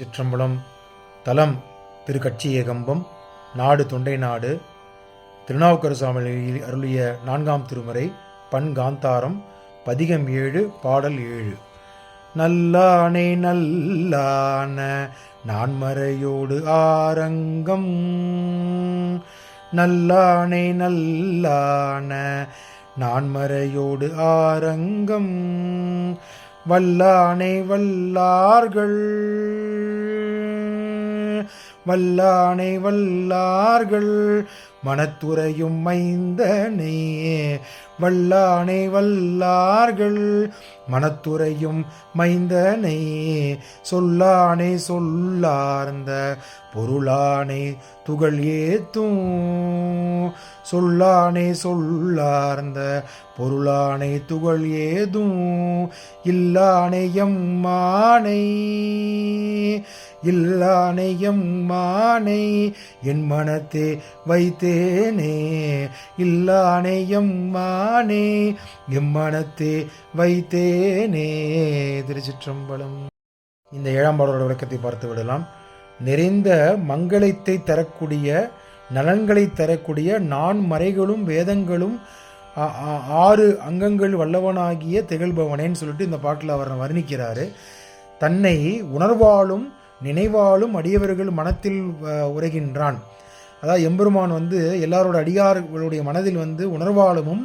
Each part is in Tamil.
சிற்றம்பலம் தலம் திருக்கட்சியகம்பம் நாடு தொண்டை நாடு திருநாவுக்கரசு சுவாமி அருளிய நான்காம் திருமுறை பண் காந்தாரம் பதிகம் ஏழு பாடல் ஏழு. நல்லானே நல்லான நான்மறையோடு ஆரங்கம். நல்லானே நல்லான நான்மறையோடு ஆரங்கம். வல்லானை வல்லார்கள். வல்லானை வல்லார்கள் மனத்துறையும் மைந்தனே. வல்லானை வல்லார்கள் மனத்துறையும் மைந்தனை. சொல்லானை சொல்லார்ந்த பொருளானை துகள் ஏத்தும். சொல்லானே சொல்லார்ந்த பொருளானை துகள் ஏதும் இல்லானையம் மானை இல்லானையம் மானை என் மனத்தே வைத்தேனே இல்லானையம் மானே எம் மனத்தே வைத்தேனே. திருச்சிற்றம்பலம். இந்த ஏழாம் பாடலோட விளக்கத்தை பார்த்து விடலாம். நிறைந்த மங்களத்தை தரக்கூடிய நலன்களை தரக்கூடிய நான் மறைகளும் வேதங்களும் ஆறு அங்கங்கள் வல்லவனாகிய திகழ்பவனேன்னு சொல்லிட்டு இந்த பாட்டில் அவர் வர்ணிக்கிறாரு. தன்னை உணர்வாலும் நினைவாலும் அடியவர்கள் மனத்தில் உரைகின்றான். அதாவது எம்பெருமான் வந்து எல்லாரோட அடியார்களுடைய மனதில் வந்து உணர்வாலும்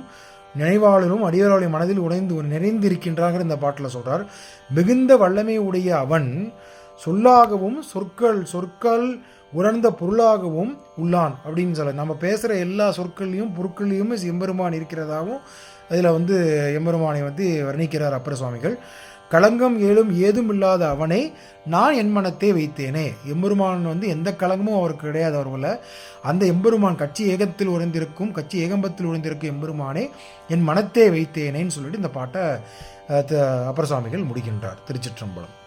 நினைவாளரும் அடியார்களுடைய மனதில் உடைந்து நிறைந்திருக்கின்றாங்கிற இந்த பாட்டில் சொல்கிறார் மிகுந்த வல்லமை உடைய அவன் சொல்லாகவும் சொற்கள் சொற்கள் உணர்ந்த பொருளாகவும் உள்ளான் அப்படின்னு சொல்ல நம்ம பேசுகிற எல்லா சொற்கள்லையும் பொருட்கள்லையும் எம்பெருமான் இருக்கிறதாகவும் அதில் வந்து எம்பெருமானை வந்து வர்ணிக்கிறார் அப்பர சுவாமிகள் களங்கம் ஏழும் ஏதும் இல்லாத அவனை நான் என் மனத்தே வைத்தேனே. எம்பெருமான் வந்து எந்த களங்கமும் அவருக்கு கிடையாது அவர்களை அந்த எம்பெருமான் கட்சி ஏகத்தில் உறைந்திருக்கும் கட்சி ஏகம்பத்தில் உறைந்திருக்கும் எம்பெருமானே என் மனத்தே வைத்தேனேன்னு சொல்லிட்டு இந்த பாட்டை த- அப்பர சுவாமிகள் முடிக்கின்றார் திருச்சிற்றம்பலம்.